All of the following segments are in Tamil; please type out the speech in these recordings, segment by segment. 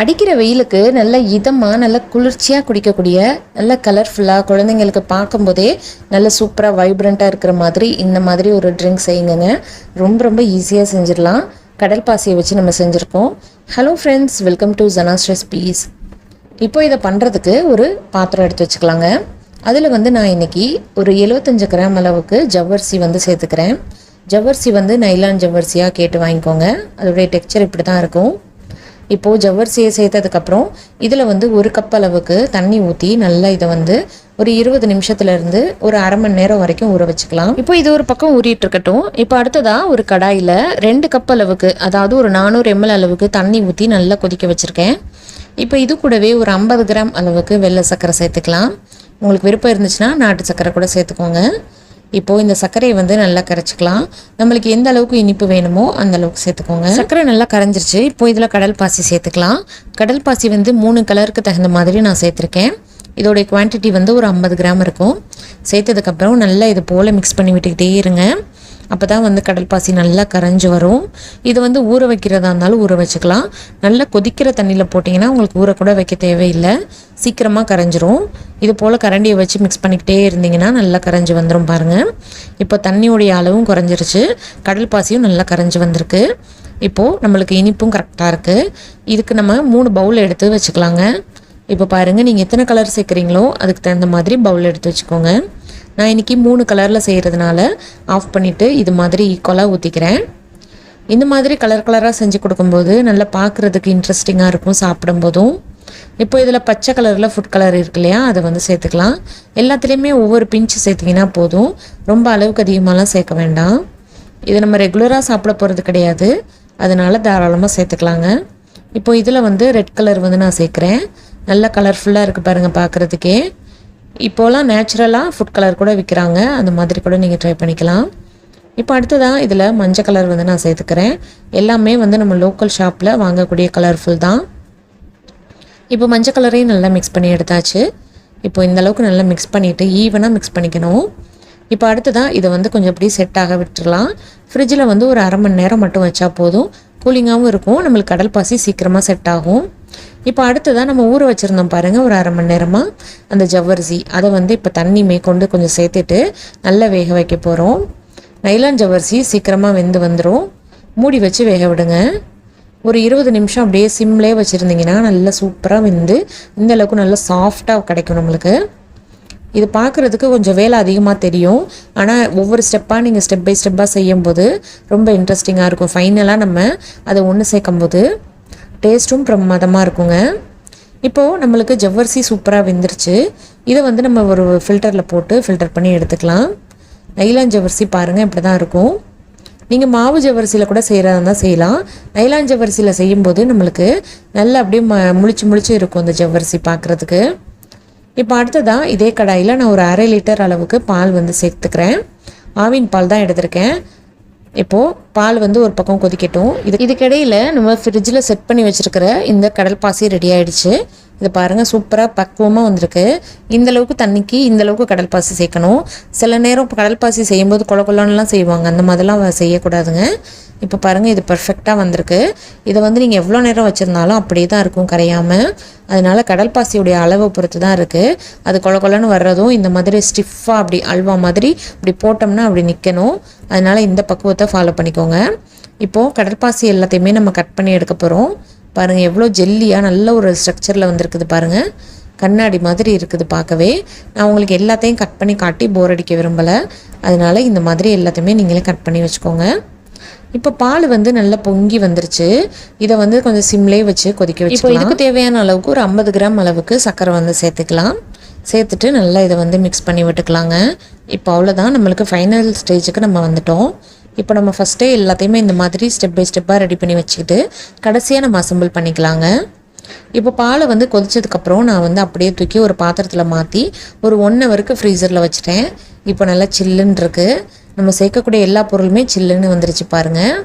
அடிக்கிற வெயிலுக்கு நல்ல இதமாக நல்ல குளிர்ச்சியாக குடிக்கக்கூடிய நல்ல கலர்ஃபுல்லாக குழந்தைங்களுக்கு பார்க்கும்போதே நல்ல சூப்பராக வைப்ரண்ட்டாக இருக்கிற மாதிரி இந்த மாதிரி ஒரு ட்ரிங்க் செய்யுங்க ரொம்ப ரொம்ப ஈஸியாக செஞ்சிடலாம். கடல் பாசியை வச்சு நம்ம செஞ்சுருக்கோம். ஹலோ ஃப்ரெண்ட்ஸ் வெல்கம் டு ஜனாஸ்ட்ரஸ் பீஸ் இப்போ இதை பண்ணுறதுக்கு ஒரு பாத்திரம் எடுத்து வச்சுக்கலாங்க. அதில் வந்து நான் இன்னைக்கு ஒரு 75 கிராம் அளவுக்கு ஜவ்வரிசி வந்து சேர்த்துக்கிறேன். ஜவ்வரிசி வந்து நைலான் ஜவ்வரிசியாக கேட்டு வாங்கிக்கோங்க. அதோடைய டெக்ஸ்சர் இப்படி தான் இருக்கும். இப்போது ஜவ்வரிசியை சேர்த்ததுக்கப்புறம் இதில் வந்து ஒரு கப் அளவுக்கு தண்ணி ஊற்றி நல்லா இதை வந்து ஒரு இருபது நிமிஷத்துலேருந்து ஒரு அரை மணி நேரம் வரைக்கும் ஊற வச்சுக்கலாம். இப்போ இது ஒரு பக்கம் ஊறிட்டு இருக்கட்டும். இப்போ அடுத்ததாக ஒரு கடாயில் ரெண்டு கப் அளவுக்கு அதாவது ஒரு நானூறு எம்எல் அளவுக்கு தண்ணி ஊற்றி நல்லா கொதிக்க வச்சுருக்கேன். இப்போ இது கூடவே ஒரு ஐம்பது கிராம் அளவுக்கு வெள்ளை சர்க்கரை சேர்த்துக்கலாம். உங்களுக்கு விருப்பம் இருந்துச்சுன்னா நாட்டு சர்க்கரை கூட சேர்த்துக்கோங்க. இப்போது இந்த சர்க்கரையை வந்து நல்லா கரைச்சிக்கலாம். நம்மளுக்கு எந்த அளவுக்கு இனிப்பு வேணுமோ அந்த அளவுக்கு சேர்த்துக்கோங்க. சர்க்கரை நல்லா கரைஞ்சிருச்சு. இப்போ இதில் கடல் பாசி சேர்த்துக்கலாம். கடல் பாசி வந்து மூணு கலருக்கு தகுந்த மாதிரி நான் சேர்த்துருக்கேன். இதோடைய குவான்டிட்டி வந்து ஒரு ஐம்பது கிராம் இருக்கும். சேர்த்ததுக்கப்புறம் நல்லா இது போல் மிக்ஸ் பண்ணி விட்டுக்கிட்டே இருங்க. அப்போ தான் வந்து கடல் பாசி நல்லா கரைஞ்சி வரும். இது வந்து ஊற வைக்கிறதா இருந்தாலும் ஊற வச்சுக்கலாம். நல்லா கொதிக்கிற தண்ணியில் போட்டிங்கன்னா உங்களுக்கு ஊற கூட வைக்க தேவையில்லை. சீக்கிரமாக கரைஞ்சிரும். இது போல் கரண்டியை வச்சு மிக்ஸ் பண்ணிக்கிட்டே இருந்தீங்கன்னா நல்லா கரைஞ்சி வந்துடும் பாருங்கள் இப்போ தண்ணியோடைய அளவும் குறைஞ்சிருச்சு. கடல் பாசியும் நல்லா கரைஞ்சி வந்திருக்கு. இப்போது நம்மளுக்கு இனிப்பும் கரெக்டாக இருக்குது இதுக்கு நம்ம மூணு பவுல் எடுத்து வச்சுக்கலாங்க. இப்போ பாருங்கள் நீங்கள் எத்தனை கலர் சேர்க்குறீங்களோ அதுக்கு தகுந்த மாதிரி பவுல் எடுத்து வச்சுக்கோங்க. நான் இன்றைக்கி மூணு கலரில் செய்கிறதுனால ஆஃப் பண்ணிவிட்டு இது மாதிரி ஈக்குவலாக ஊற்றிக்கிறேன் இந்த மாதிரி கலர் கலராக செஞ்சு கொடுக்கும்போது நல்லா பார்க்குறதுக்கு இன்ட்ரெஸ்டிங்காக இருக்கும் சாப்பிடும்போதும். இப்போ இதில் பச்சை கலரில் ஃபுட் கலர் இருக்கு இல்லையா அதை வந்து சேர்த்துக்கலாம். எல்லாத்துலேயுமே ஒவ்வொரு பிஞ்சு சேர்த்திங்கன்னா போதும். ரொம்ப அளவுக்கு அதிகமாகலாம் சேர்க்க வேண்டாம். இதை நம்ம ரெகுலராக சாப்பிட போகிறது கிடையாது. அதனால் தாராளமாக சேர்த்துக்கலாங்க. இப்போ இதில் வந்து ரெட் கலர் வந்து நான் சேர்க்குறேன். நல்ல கலர்ஃபுல்லாக இருக்குது பாருங்கள் பார்க்குறதுக்கே இப்போலாம் நேச்சுரலாக ஃபுட் கலர் கூட விற்கிறாங்க அந்த மாதிரி கூட நீங்கள் ட்ரை பண்ணிக்கலாம். இப்போ அடுத்ததாக இதில் மஞ்சள் கலர் வந்து நான் சேர்த்துக்கிறேன். எல்லாமே வந்து நம்ம லோக்கல் ஷாப்பில் வாங்கக்கூடிய கலர்ஃபுல் தான். இப்போ மஞ்சள் கலரையும் நல்லா மிக்ஸ் பண்ணி எடுத்தாச்சு. இப்போ இந்த அளவுக்கு நல்லா மிக்ஸ் பண்ணிவிட்டு ஈவனாக மிக்ஸ் பண்ணிக்கணும். இப்போ அடுத்ததாக இதை வந்து கொஞ்சம் அப்படியே செட் ஆக ஃப்ரிட்ஜில் வந்து ஒரு அரை மணி நேரம் மட்டும் வச்சா போதும். கூலிங்காகவும் இருக்கும். நம்மளுக்கு கடல் பாசி சீக்கிரமாக செட் ஆகும். இப்போ அடுத்ததாக நம்ம ஊற வச்சுருந்தோம் பாருங்கள் ஒரு அரை மணி நேரமாக அந்த ஜவ்வரிசி அதை வந்து இப்போ தண்ணி மேற்கொண்டு கொஞ்சம் சேர்த்துட்டு நல்லா வேக வைக்க போகிறோம் நைலான் ஜவ்வரிசி சீக்கிரமாக வெந்து வந்துடும் மூடி வச்சு வேக விடுங்க. ஒரு இருபது நிமிஷம் அப்படியே சிம்லேயே வச்சுருந்தீங்கன்னா நல்லா சூப்பராக வெந்து இந்த அளவுக்கு நல்லா சாஃப்டாக கிடைக்கும் நம்மளுக்கு. இது பார்க்குறதுக்கு கொஞ்சம் வேலை அதிகமாக தெரியும். ஆனால் ஒவ்வொரு ஸ்டெப்பாக நீங்கள் ஸ்டெப் பை ஸ்டெப்பாக செய்யும்போது ரொம்ப இன்ட்ரெஸ்டிங்காக இருக்கும். ஃபைனலாக நம்ம அதை ஒன்று சேர்க்கும்போது. டேஸ்ட்டும் பிரமாதமாக இருக்குங்க. இப்போது நம்மளுக்கு ஜவ்வரிசி சூப்பராக வெந்துருச்சு. இதை வந்து நம்ம ஒரு ஃபில்டரில் போட்டு ஃபில்டர் பண்ணி எடுத்துக்கலாம். நைலான் ஜவ்வரிசி பாருங்கள் இப்படி தான் இருக்கும். நீங்கள் மாவு ஜவ்வரிசியில் கூட செய்கிறதா இருந்தால் செய்யலாம். நைலான் ஜவரிசியில் செய்யும்போது நம்மளுக்கு நல்லா அப்படியே ம முழிச்சு முழிச்சு இருக்கும் அந்த ஜவ்வரிசி பார்க்குறதுக்கு இப்போ அடுத்ததாக இதே கடாயில் நான் ஒரு அரை லிட்டர் அளவுக்கு பால் வந்து சேர்த்துக்கிறேன். ஆவின் பால் தான் எடுத்திருக்கேன். இப்போது பால் வந்து ஒரு பக்கம் கொதிக்கட்டும். இது இதுக்கிடையில் நம்ம ஃப்ரிட்ஜில் செட் பண்ணி வச்சுருக்கிற இந்த கடல் பாசி ரெடி ஆகிடுச்சு இது பாருங்கள் சூப்பராக பக்குவமாக வந்திருக்கு. இந்த அளவுக்கு தண்ணிக்கு இந்த அளவுக்கு கடல் பாசி சேர்க்கணும். சில நேரம் கடல் பாசி செய்யும்போது கொல கொலன்லாம் செய்வாங்க. அந்த மாதிரிலாம் செய்யக்கூடாதுங்க. இப்போ பாருங்கள் இது பர்ஃபெக்டாக வந்திருக்கு. இதை வந்து நீங்கள் எவ்வளோ நேரம் வச்சுருந்தாலும் அப்படியே தான் இருக்கும் கரையாமல் அதனால் கடல் பாசியுடைய அளவை பொறுத்து தான் இருக்குது அது கொல கொலன்னு வர்றதும் இந்த மாதிரி ஸ்டிஃபாக அப்படி அல்வா மாதிரி இப்படி போட்டோம்னா அப்படி நிற்கணும் அதனால் இந்த பக்குவத்தை ஃபாலோ பண்ணிக்கோங்க. இப்போது கடற்பாசி எல்லாத்தையுமே நம்ம கட் பண்ணி எடுக்க போகிறோம் பாருங்கள் எவ்வளோ ஜெல்லியாக நல்ல ஒரு ஸ்ட்ரக்சரில் வந்திருக்குது பாருங்கள் கண்ணாடி மாதிரி இருக்குது பார்க்கவே. நான் உங்களுக்கு எல்லாத்தையும் கட் பண்ணி காட்டி போர் அடிக்க விரும்பலை. அதனால் இந்த மாதிரி எல்லாத்தையுமே நீங்களே கட் பண்ணி வச்சுக்கோங்க. இப்போ பால் வந்து நல்லா பொங்கி வந்துருச்சு. இதை வந்து கொஞ்சம் சிம்லேயே வச்சு கொதிக்க வச்சு இப்போ இதுக்கு தேவையான அளவுக்கு ஒரு ஐம்பது கிராம் அளவுக்கு சர்க்கரை வந்து சேர்த்துக்கலாம். சேர்த்துட்டு நல்லா இதை வந்து மிக்ஸ் பண்ணி விட்டுக்கலாங்க. இப்போ அவ்வளோதான் நம்மளுக்கு ஃபைனல் ஸ்டேஜுக்கு நம்ம வந்துட்டோம். இப்போ நம்ம ஃபஸ்ட்டே எல்லாத்தையுமே இந்த மாதிரி ஸ்டெப் பை ஸ்டெப்பாக ரெடி பண்ணி வச்சுக்கிட்டு கடைசியாக நம்ம அசம்பிள் பண்ணிக்கலாங்க. இப்போ பாலை வந்து கொதிச்சதுக்கப்புறம் நான் வந்து அப்படியே தூக்கி ஒரு பாத்திரத்தில் மாற்றி ஒரு ஒன் ஹவருக்கு ஃப்ரீசரில் வச்சுட்டேன். இப்போ நல்லா சில்லுன்னு இருக்கு. நம்ம சேர்க்கக்கூடிய எல்லா பொருளுமே சில்லுன்னு வந்துருச்சு பாருங்கள்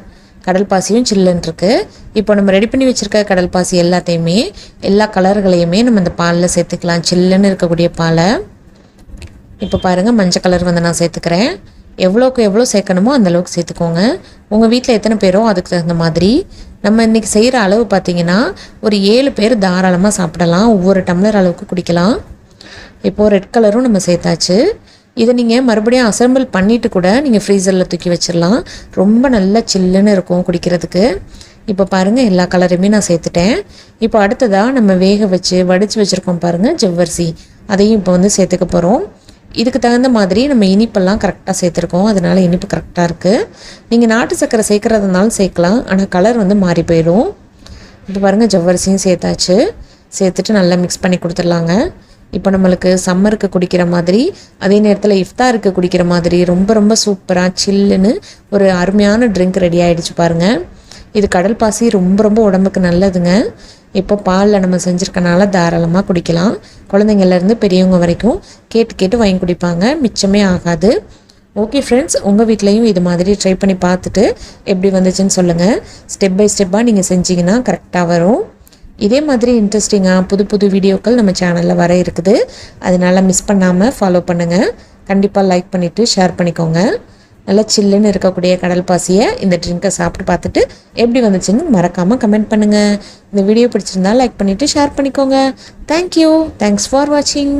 கடல் பாசியும் சில்லுன்னு இருக்கு. இப்போ நம்ம ரெடி பண்ணி வச்சுருக்க கடல் பாசி எல்லாத்தையுமே எல்லா கலர்களையுமே நம்ம இந்த பாலில் சேர்த்துக்கலாம். சில்லுன்னு இருக்கக்கூடிய பாலை. இப்போ பாருங்கள் மஞ்சள் கலர் வந்து நான் சேர்த்துக்கிறேன். எவ்வளோக்கு எவ்வளோ சேர்க்கணுமோ அந்தளவுக்கு சேர்த்துக்கோங்க. உங்கள் வீட்டில் எத்தனை பேரோ அதுக்கு தகுந்த மாதிரி. நம்ம இன்றைக்கி செய்கிற அளவு பார்த்தீங்கன்னா ஒரு ஏழு பேர் தாராளமாக சாப்பிடலாம். ஒவ்வொரு டம்ளர் அளவுக்கு குடிக்கலாம். இப்போது ரெட் கலரும் நம்ம சேர்த்தாச்சு. இதை நீங்கள் மறுபடியும் அசம்பிள் பண்ணிவிட்டு கூட நீங்கள் ஃப்ரீசரில் தூக்கி வச்சிடலாம் ரொம்ப நல்லா சில்லுன்னு இருக்கும் குடிக்கிறதுக்கு. இப்போ பாருங்கள் எல்லா கலருமே நான் சேர்த்துட்டேன். இப்போ அடுத்ததாக நம்ம வேக வச்சு வடித்து வச்சுருக்கோம் பாருங்கள் ஜவ்வரிசி. அதையும் இப்போ வந்து சேர்த்துக்க போகிறோம் இதுக்கு தகுந்த மாதிரி நம்ம இனிப்பெல்லாம் கரெக்டாக சேர்த்துருக்கோம். அதனால் இனிப்பு கரெக்டாக இருக்குது நீங்கள் நாட்டு சர்க்கரை சேர்க்குறதுனாலும் சேர்க்கலாம். ஆனால் கலர் வந்து மாறி போயிடும் இப்போ பாருங்கள் ஜவ்வரிசியும் சேர்த்தாச்சு. சேர்த்துட்டு நல்லா மிக்ஸ் பண்ணி கொடுத்துடலாங்க. இப்போ நம்மளுக்கு சம்மருக்கு குடிக்கிற மாதிரி அதே நேரத்தில் இஃப்தாருக்கு குடிக்கிற மாதிரி ரொம்ப ரொம்ப சூப்பராக சில்லுன்னு ஒரு அருமையான ட்ரிங்க் ரெடி ஆகிடுச்சு பாருங்கள் இது கடல் பாசி ரொம்ப ரொம்ப உடம்புக்கு நல்லதுங்க. இப்போ பாலில் நம்ம செஞ்சுருக்கனால தாராளமாக குடிக்கலாம். குழந்தைங்கள்லேருந்து பெரியவங்க வரைக்கும் கேட்டு கேட்டு வாங்கி குடிப்பாங்க. மிச்சமே ஆகாது. ஓகே ஃப்ரெண்ட்ஸ் உங்கள் வீட்லேயும் இது மாதிரி ட்ரை பண்ணி பார்த்துட்டு எப்படி வந்துச்சுன்னு சொல்லுங்கள் ஸ்டெப் பை ஸ்டெப்பாக நீங்கள் செஞ்சீங்கன்னா கரெக்டாக வரும். இதே மாதிரி இன்ட்ரெஸ்டிங்காக புது புது வீடியோக்கள் நம்ம சேனலில் வர இருக்குது. அதனால் மிஸ் பண்ணாமல் ஃபாலோ பண்ணுங்கள் கண்டிப்பாக லைக் பண்ணிவிட்டு ஷேர் பண்ணிக்கோங்க. நல்லா சில்லுன்னு இருக்கக்கூடிய கடல் பாசியை இந்த ட்ரிங்கை சாப்பிட்டு பார்த்துட்டு எப்படி வந்துச்சுன்னு மறக்காமல் கமெண்ட் பண்ணுங்கள் இந்த வீடியோ பிடிச்சிருந்தா லைக் பண்ணிவிட்டு ஷேர் பண்ணிக்கோங்க. தேங்க்யூ தேங்க்ஸ் ஃபார் வாட்சிங்